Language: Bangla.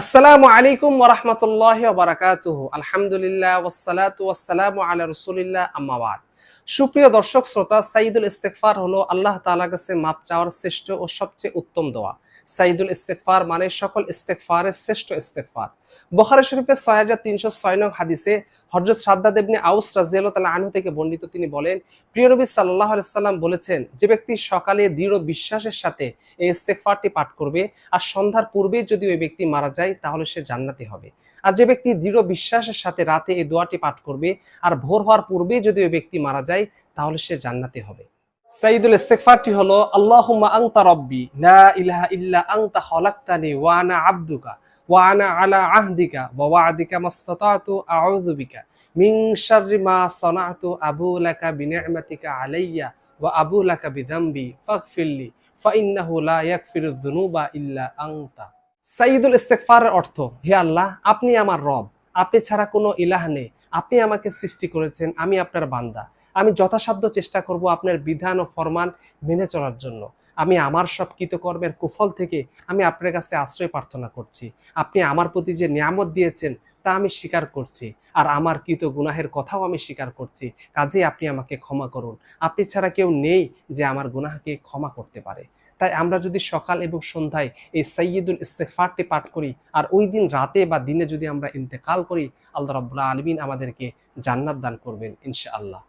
আসসালামু আলাইকুম ওরহমতুল্লাহ বারাকাতুহ। আলহামদুলিল্লাহ ওসালাত ওয়াসালাম আলা রসুলিল্লাহ আম্মাবাদ সুপ্রিয় দর্শক, শ্রোতা, সাইদুল ইস্তেকফার হলো আল্লাহ তাআলার কাছে মাপ চাওয়ার শ্রেষ্ঠ ও সবচেয়ে উত্তম দোয়া। সাইদুল ইস্তেকফার মানে সকল ইস্তেকফারের শ্রেষ্ঠ ইস্তেকফার বখারি শরীফের ছয় হাজার তিনশো ছয় নং হাদিসে হজরত সাদ্দাদ ইবনে আউস রাজিয়াল তালা আনহু থেকে বর্ণিত তিনি বলেন, প্রিয় নবী সাল্লাহ সাল্লাম বলেছেন, যে ব্যক্তি সকালে দৃঢ় বিশ্বাসের সাথে এই ইস্তেকফারটি পাঠ করবে আর সন্ধ্যার পূর্বে যদি ওই ব্যক্তি মারা যায় তাহলে সে জান্নাতি হবে। আর যে ব্যক্তি দৃঢ় বিশ্বাসের সাথে রাতে এই দোয়াটি পাঠ করবে আর ভোর হওয়ার পূর্বে যদি ওই ব্যক্তি মারা যায় তাহলে সে জান্নাতি হবে। সাইদুল ইস্তেকফারটি হলো, আল্লাহুম্মা আনতা রব্বি, লা ইলাহা ইল্লা আনতা খলাকতানি ওয়া আনা আবদুকা, ওয়া আনা আলা আহদিকা, ওয়া ওয়া'দিকা মাস্তাতাতু, আউযু বিকা, মিন শাররি মা সানাতু, আবু লাকা বিনি'মাতিকা আলাইয়া, ওয়া আবু লাকা বিযামবি ফাগফিরলি ফাইন্নাহু লা ইয়াগফিরু যুনুবা ইল্লা আনতা। সাইদুল ইস্তেকফারের অর্থ, হে আল্লাহ, আপনি আমার রব, আপনি ছাড়া কোনো ইলাহ নেই। আপনি আমাকে সৃষ্টি করেছেন, আমি আপনার বান্দা। আমি যথাসাধ্য চেষ্টা করব আপনার বিধান ও ফরমান মেনে চলার জন্য। আমি আমার সব কৃতকর্মের কুফল থেকে আমি আপনার কাছে আশ্রয় প্রার্থনা করছি। আপনি আমার প্রতি যে নিয়ামত দিয়েছেন তা আমি স্বীকার করছি। আর আমার কৃত গুনাহের কথাও আমি স্বীকার করছি। কাজেই আপনি আমাকে ক্ষমা করুন। আপনি ছাড়া কেউ নেই যে আমার গুনাহকে ক্ষমা করতে পারে। তাই আমরা যদি সকাল এবং সন্ধ্যায় এই সৈয়দুল ইস্তেফারটি পাঠ করি, আর ওই দিন রাতে বা দিনে যদি আমরা ইন্তেকাল করি, আল্লাহ রবুল্লাহ আলমিন আমাদেরকে জান্নাত দান করবেন, ইনশাআল্লাহ।